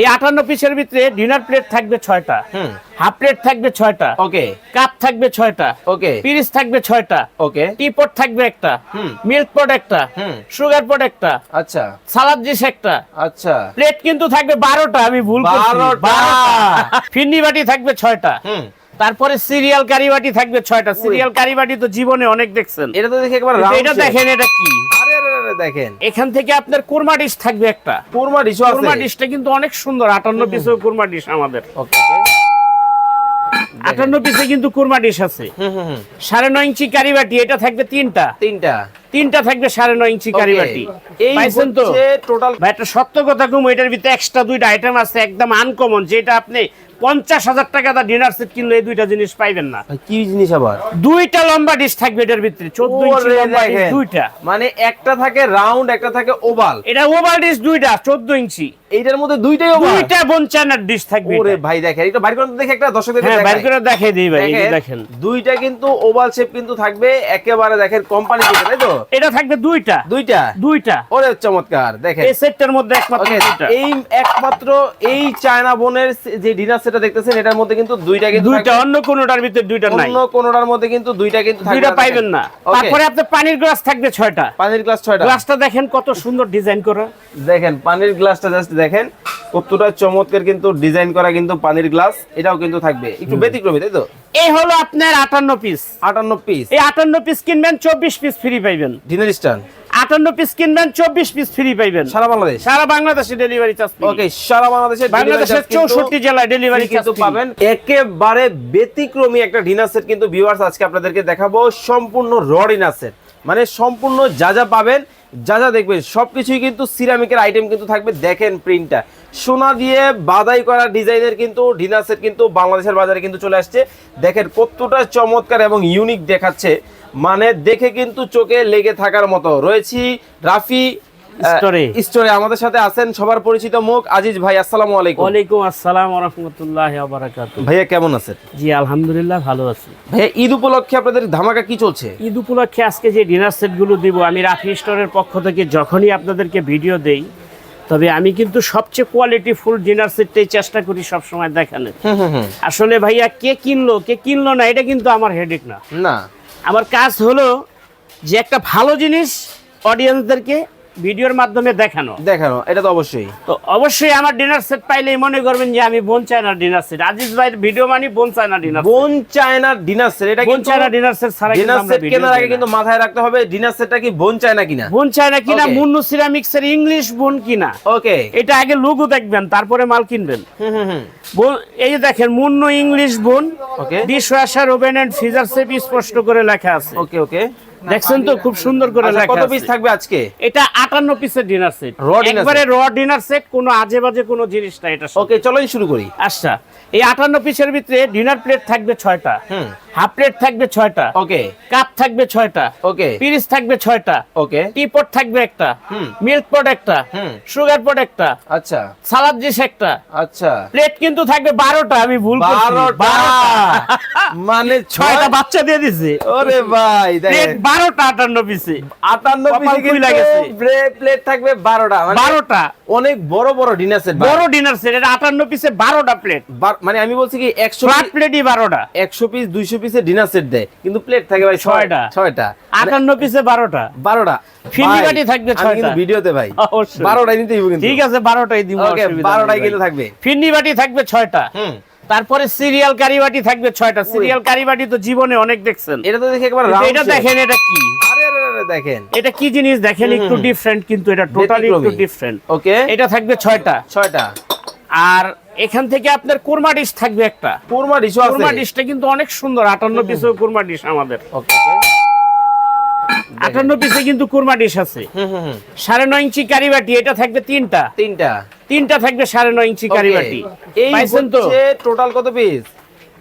এই আটান্ন পিসের ভিতরে ডিনার প্লেট থাকবে ছয়টা হাফ প্লেট থাকবে ছয়টা ওকে। কাপ থাকবে ছয়টা ওকে। পিরিস থাকবে ছয়টা ওকে। টি পট থাকবে একটা মিল্ক পট একটা সুগার পট একটা আচ্ছা। সালাদ ডিশ একটা। আচ্ছা। প্লেট কিন্তু থাকবে বারোটা আমি ভুল করছি। 12টা। বারোটা। ফিন্নি বাটি থাকবে ছয়টা। তারপরে সিরিয়াল কারি বাটি থাকবে ছয়টা। সিরিয়াল কারি বাটি তো জীবনে অনেক দেখছেন। এটা তো দেখে একবার এটা দেখেন এটা কি? দেখেন। এখান থেকে আপনার কোরমা ডিশ থাকবে একটা। কোরমা আছে। কোরমা ডিশটা কিন্তু অনেক সুন্দর আটান্ন পিসের কোরমা ডিশ আমাদের। আটান্ন পিসে কিন্তু কোরমা ডিশ আছে। সাড়ে নয় ইঞ্চি কারি বাটি এটা থাকবে তিনটা। তিনটা। তিনটা থাকবে সাড়ে নয় ইঞ্চি কারি Okay. বাটি। এই পাইছেন তো? টোটাল একটা সত্য কথা কম এটার ভিতরে এক্সট্রা দুইটা আইটেম আছে একদম আনকমন যেটা আপনি পঞ্চাশ হাজার টাকা দা ডিনার সেট কিনলে এই দুইটা জিনিস পাইবেন না। কি জিনিস আবার? দুইটা লম্বা ডিশ থাকবে এটার ভিতরে চোদ্দ ইঞ্চি লম্বা দুইটা। মানে একটা থাকে রাউন্ড একটা থাকে ওভাল এটা ওভার ডিশ দুইটা চোদ্দ ইঞ্চি। এইটার মধ্যে দুইটাই ওভাল দুইটা বনচানার ডিশ থাকবে ওরে ভাই দেখেন এটা বাইরে করে দেখে একটা হ্যাঁ বাইর করে দিই ভাই দেখেন দেখেন। দুইটা কিন্তু ওভাল শেপ কিন্তু থাকবে একেবারে দেখেন কোম্পানি থেকে তাই তো? এটা থাকবে দুইটা। দুইটা? দুইটা। ওরে চমৎকার দেখেন। এই সেটটার মধ্যে একমাত্র এই একমাত্র এই চায়না বোনের যে ডিনার সেটা দেখতেছেন এটার মধ্যে কিন্তু দুইটা কিন্তু দুইটা অন্য কোনোটার ভিতরে দুইটা নাই। অন্য কোনটার মধ্যে কিন্তু দুইটা কিন্তু দুইটা পাইবেন না। তারপরে আপনার পানির গ্লাস থাকবে ছয়টা। পানির গ্লাস ছয়টা। গ্লাসটা দেখেন কত সুন্দর ডিজাইন করা। দেখেন পানির গ্লাসটা জাস্ট দেখেন কতটা চমৎকার কিন্তু ডিজাইন করা কিন্তু পানির গ্লাস এটাও কিন্তু থাকবে। একটু ব্যতিক্রমী তাই তো? এই হলো আপনার আটান্ন পিস আটান্ন পিস এই আটান্ন পিস কিনবেন চব্বিশ পিস ফ্রি পাইবেন। Dinner stand. আটান্ন পিস কিনবেন চব্বিশ পিস ফ্রি পাইবেন। সারা বাংলাদেশ? সারা বাংলাদেশে ডেলিভারি চার্জ ওকে সারা বাংলাদেশের চৌষট্টি জেলায় ডেলিভারি কিন্তু পাবেন। একেবারে ব্যতিক্রমী একটা ডিনার সেট কিন্তু ভিউয়ার্স আজকে আপনাদেরকে দেখাবো সম্পূর্ণ র ডিনার সেট মানে সম্পূর্ণ যা যা পাবেন যা যা দেখবেন সবকিছুই কিন্তু সিরামিকের আইটেম কিন্তু থাকবে। দেখেন প্রিন্টটা সোনা দিয়ে বাদাই করা ডিজাইনের কিন্তু ডিনার সেট কিন্তু বাংলাদেশের বাজারে কিন্তু চলে আসছে। দেখেন কতটা চমৎকার এবং ইউনিক দেখাচ্ছে। মানে দেখে কিন্তু চোখে লেগে থাকার মতো। রয়েছি রাফি স্টোরে। স্টোরে আমাদের সাথে আছেন সবার পরিচিত মুখ আজিজ ভাই আসসালামু আলাইকুম। ওয়ালাইকুম আসসালাম রহমতুল্লাহ বারাকাতু। ভাইয়া কেমন আছেন? জি আলহামদুলিল্লাহ ভালো আছি। ভাইয়া ঈদ উপলক্ষে আপনাদের ধামাকা কি চলছে? ঈদ উপলক্ষে আজকে যে ডিনার সেটগুলো দিব আমি রাফি স্টোরের পক্ষ থেকে যখনই আপনাদেরকে ভিডিও দেই তবে আমি কিন্তু সবচেয়ে কোয়ালিটি ফুল ডিনার সেটটাই চেষ্টা করি সবসময় দেখানোর। হুম হুম হুম। আসলে ভাইয়া কে কিনলো কে কিনলো না এটা কিন্তু আমার হেডেক না। না। আমার কাজ হলো যে একটা ভালো জিনিস অডিয়েন্সদেরকে ভিডিওর মাধ্যমে দেখানো। দেখানো এটা তো অবশ্যই। তো অবশ্যই আমার ডিনার সেট পাইলেই মনে করবেন যে আমি বোন চায়না ডিনার সেট আজিজ ভাইয়ের ভিডিও মানে bone china dinner bone china dinner set এটা বোন চায়না ডিনার সেট কিন্তু ডিনার সেট কেনার আগে কিন্তু মাথায় রাখতে হবে ডিনার সেটটা কি বোন চায়না কিনা? বোন চায়না কিনা মুন্নু সিরামিক্স এর ইংলিশ বোন কিনা। ওকে এটা আগে লোগো দেখবেন তারপরে মাল কিনবেন। হুম হুম বোন এই যে দেখেন Munnu English bone. Okay dishwasher oven and freezer safe স্পষ্ট করে লেখা আছে। ওকে ওকে দেখছেন তো খুব সুন্দর করে আচ্ছা, লেখা কত পিস থাকবে আজকে? এটা আটান্ন পিসের ডিনার সেট একবারে র ডিনার সেট কোনো আজে বাজে কোনো জিনিস না এটা ওকে চলেন শুরু করি। আচ্ছা এই আটান্ন পিসের ভিতরে ডিনার প্লেট থাকবে ছয়টা। হুম। হাফ প্লেট থাকবে ছয়টা। ওকে কাপ থাকবে ছয়টা। ওকে পিরিচ থাকবে ছয়টা। ওকে টি পট থাকবে একটা। হুম। মিল্ক পট একটা। হুম। সুগার পট একটা। আচ্ছা। সালাদ ডিশ একটা। আচ্ছা। প্লেট কিন্তু থাকবে বারোটা আমি ভুল করছি। বারোটা। বারোটা। মানে ছয়টা ছয়টা বাচ্চা দিয়ে দিছে। ওরে ভাই দেখেন। বারোটা আটান্ন পিসে। আটান্ন পিসে। প্লেট থাকবে বারোটা। মানে বারোটা। অনেক বড় বড় ডিনার সেট বড় ডিনার সেট এটা আটান্ন পিসে বারোটা প্লেট মানে আমি বলছি কি একশো প্লেটই বারোটা। একশো পিস দুইশো পিসের ডিনার সেট দেয়। কিন্তু প্লেট থাকে ভাই ছয়টা। ছয়টা। আটান্ন পিসে বারোটা। বারোটা। বাটি থাকবে ছয়টা। কিন্তু ভিডিওতে ভাই। বারোটাই ঠিক আছে বারোটাই দিব বারোটাই কিন্তু থাকবে। ফিন্নি বাটি থাকবে ছয়টা। হুম। তারপরে সিরিয়াল কারি বাটি থাকবে ছয়টা। সিরিয়াল কারি বাটি তো জীবনে অনেক দেখছেন। এটা তো দেখে একবার এটা দেখেন এটা কি? আরে আরে আরে দেখেন। এটা কি জিনিস? দেখেন একটু ডিফারেন্ট কিন্তু এটা টোটালি একটু ডিফারেন্ট ওকে এটা থাকবে ছয়টা। ছয়টা। আর এখান থেকে আপনার কোরমা ডিশ থাকবে একটা। কোরমা ডিশও কোরমা ডিশটা কিন্তু অনেক সুন্দর আটান্ন কোরমা ডিশ আমাদের। ওকে আটান্ন পিসে কিন্তু কোরমা ডিশ আছে। সাড়ে নয় ইঞ্চি কারিবাটি এটা থাকবে তিনটা। তিনটা। তিনটা থাকবে সাড়ে নয় ইঞ্চি কারি Okay, এই পাইছেন তো টোটাল কত পিস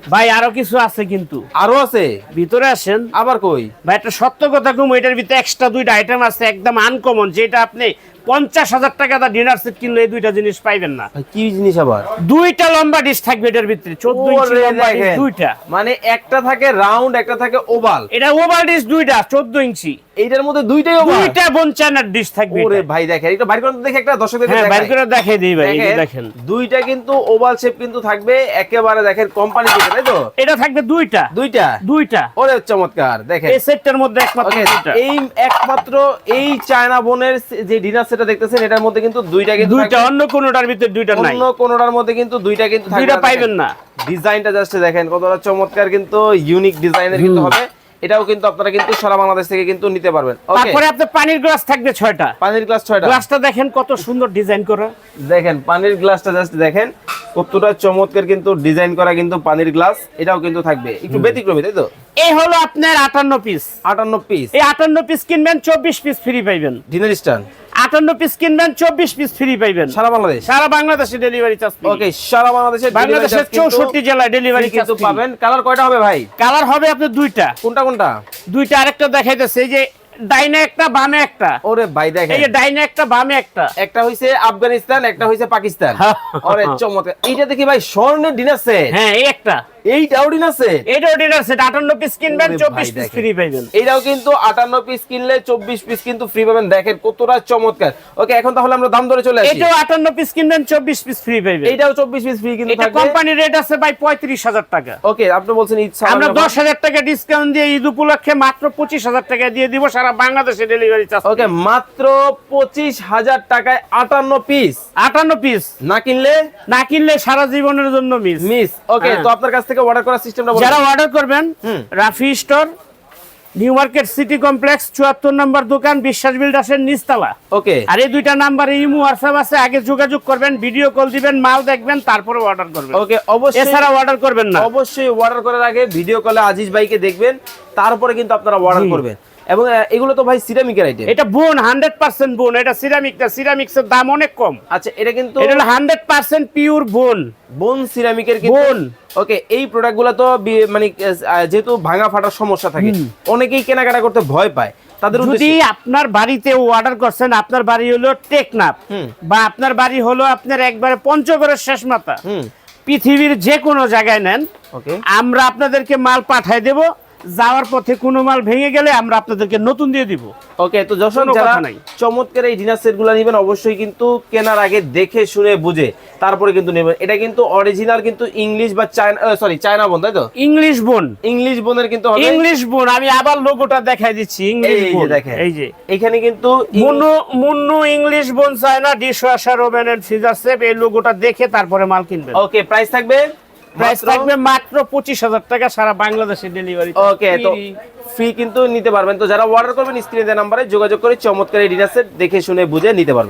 ভাই আরও কিছু আছে কিন্তু। আরও আছে? ভিতরে আসেন। আবার কই? ভাই একটা সত্য কথা কম এটার ভিতরে এক্সট্রা দুইটা আইটেম আছে একদম আনকমন যেটা আপনি পঞ্চাশ হাজার টাকা দা ডিনার সেট কিনলে এই দুইটা জিনিস পাইবেন না। কি জিনিস আবার? দুইটা লম্বা ডিশ থাকবে এটার ভিতরে চোদ্দ ইঞ্চি লম্বা দুইটা। মানে একটা থাকে রাউন্ড একটা থাকে ওভাল এটা ওভাল ডিশ দুইটা চোদ্দ ইঞ্চি। এইটার মধ্যে দুইটাই দুইটা বোন চায়নার ডিশ থাকবে ওরে ভাই দেখেন বাইর করে দেখে একটা হ্যাঁ বাইর করে দেখাই দিই ভাই এই দেখেন দুইটা কিন্তু ওভাল শেপ কিন্তু থাকবে একেবারে দেখেন কোম্পানি থেকে তাই তো? এটা থাকবে দুইটা। দুইটা? দুইটা। ওরে চমৎকার দেখেন। এই সেটটার মধ্যে একমাত্র দুইটা। এই একমাত্র এই চায়না বোনের যে ডিনার সেটটা দেখতেছেন এটার মধ্যে কিন্তু দুইটা কিন্তু দুইটা অন্য কোনোটার ভিতরে দুইটা নাই। অন্য কোনোটার মধ্যে কিন্তু দুইটা কিন্তু থাকবে। দুইটা পাইবেন না। ডিজাইনটা জাস্ট দেখেন কতটা চমৎকার কিন্তু ইউনিক ডিজাইনের কিন্তু হবে। এটাও কিন্তু আপনারা কিন্তু সারা বাংলাদেশ থেকে কিন্তু নিতে পারবেন। তারপরে আপনার পানির গ্লাস থাকবে ছয়টা। পানির গ্লাস ছয়টা। গ্লাসটা দেখেন কত সুন্দর ডিজাইন করা। দেখেন পানির গ্লাসটা জাস্ট দেখেন কতটা চমৎকার কিন্তু ডিজাইন করা কিন্তু পানির গ্লাস এটাও কিন্তু থাকবে। একটু ব্যতিক্রমী তাই তো? এই হলো আপনার আটান্ন পিস আটান্ন পিস এই আটান্ন পিস কিনবেন চব্বিশ পিস ফ্রি পাইবেন। Dinner stand. আটান্ন পিস কিনবেন চব্বিশ পিস ফ্রি পাইবেন। সারা বাংলাদেশ? সারা বাংলাদেশে ডেলিভারি চার্জ ওকে সারা বাংলাদেশে বাংলাদেশের চৌষট্টি জেলায় ডেলিভারি কিন্তু চার্জ পাবেন। কালার কয়টা হবে ভাই? কালার হবে আপনার দুইটা। কোনটা কোনটা? দুইটা আরেকটা দেখাইতেছে যে ডাইনে একটা বামে একটা। ওরে ভাই দেখেন। এই যে ডাইনে একটা বামে একটা। একটা হইছে আফগানিস্তান একটা হইছে পাকিস্তান। ওরে চমৎকার। এইটা দেখি ভাই স্বর্ণের ডিনার সেট হ্যাঁ এই একটা। এইটাও ডিনার সেট এটাও ডিনার সেট আটান্ন পিস কিনবেন ওরে চব্বিশ ভাই পিস ফ্রি পাইবেন। এইটাও কিন্তু আটান্ন পিস কিনলে চব্বিশ পিস কিন্তু ফ্রি পাবেন। দেখেন কতটা চমৎকার। ওকে এখন তাহলে আমরা দাম ধরে চলে আসি। এটাও আটান্ন পিস কিনবেন চব্বিশ পিস ফ্রি পাইবেন। এইটাও চব্বিশ পিস ফ্রি কিন্তু এটা কোম্পানি রেট আছে ভাই টাকা। ওকে আপনি বলছেন ঈদ আমরা সালামি দশ হাজার টাকা ডিসকাউন্ট দিয়ে ঈদ উপলক্ষে মাত্র পঁচিশ হাজার টাকা দিয়ে দিব সারা বাংলাদেশে ডেলিভারি চার্জ ওকে মাত্র পঁচিশ হাজার টাকায় আটান্ন পিস আটান্ন পিস না কিনলে? না কিনলে সারা জীবনের জন্য মিস মিস ওকে। তো আপনার কাছ থেকে অর্ডার করার সিস্টেমটা যারা অর্ডার করবেন Rafi store new market city complex চুয়াত্তর নম্বর দোকান বিশ্বাস বিল্ডার্সের নিচতলা। ওকে। আর এই দুইটা নাম্বারে ইমো হোয়াটসঅ্যাপ আছে আগে যোগাযোগ করবেন ভিডিও কল দিবেন মাল দেখবেন তারপরে অর্ডার করবেন। ওকে অবশ্যই এছাড়া অর্ডার করবেন না। অবশ্যই অর্ডার করার আগে ভিডিও কলে আজিজ ভাইকে দেখবেন তারপরে কিন্তু আপনারা অর্ডার করবেন। এবং এগুলো তো ভাই সিরামিকের আইটেম এটা বোন হান্ড্রেড পার্সেন্ট বোন এটা সিরামিক না সিরামিক্সের দাম অনেক কম। আচ্ছা এটা কিন্তু এটা হলো হান্ড্রেড পার্সেন্ট পিওর বোন। বোন সিরামিকের কিন্তু বোন। ওকে এই প্রোডাক্টগুলো তো মানে যেহেতু ভাঙা ফাটার সমস্যা থাকে অনেকেই কেনাকাটা করতে ভয় পায়। তাদের যদি আপনার বাড়িতে অর্ডার করছেন আপনার বাড়ি হলো টেকনাফ। হুম। বা আপনার বাড়ি হলো আপনার একবারে পঞ্চগড়ের শেষ মাথা। পৃথিবীর যে কোনো জায়গায় নেন ওকে আমরা আপনাদেরকে মাল পাঠায় দেব। যাওয়ার পথে কোনো মাল ভেঙে গেলে আমরা আপনাদেরকে নতুন দিয়ে দিব। ওকে তো যশোর যারা নাই। চমৎকার এই ডিনার সেটগুলো নেবেন অবশ্যই কিন্তু কেনার আগে দেখে শুনে বুঝে তারপরে কিন্তু নেবেন। এটা কিন্তু অরিজিনাল কিন্তু ইংলিশ বা চায়না সরি চায়না বোন তাই তো? ইংলিশ বোন। ইংলিশ বোনের কিন্তু হবে ইংলিশ বোন আমি আবার লোগোটা দেখাই দিচ্ছি ইংলিশ বোন। দেখেন। এই যে। এখানে কিন্তু Munnu Munnu English bone china dishwasher oven and freezer safe এই লোগোটা দেখে তারপরে মাল কিনবেন। ওকে প্রাইস থাকবে প্রাইস থাকবে মাত্র পঁচিশ হাজার টাকা সারা বাংলাদেশে ডেলিভারি ওকে তো ফ্রি কিন্তু নিতে পারবেন। তো যারা অর্ডার করবেন স্ক্রিনে দেওয়া নাম্বারে যোগাযোগ করে চমৎকার এই ডিনার সেট দেখে শুনে বুঝে নিতে পারবেন।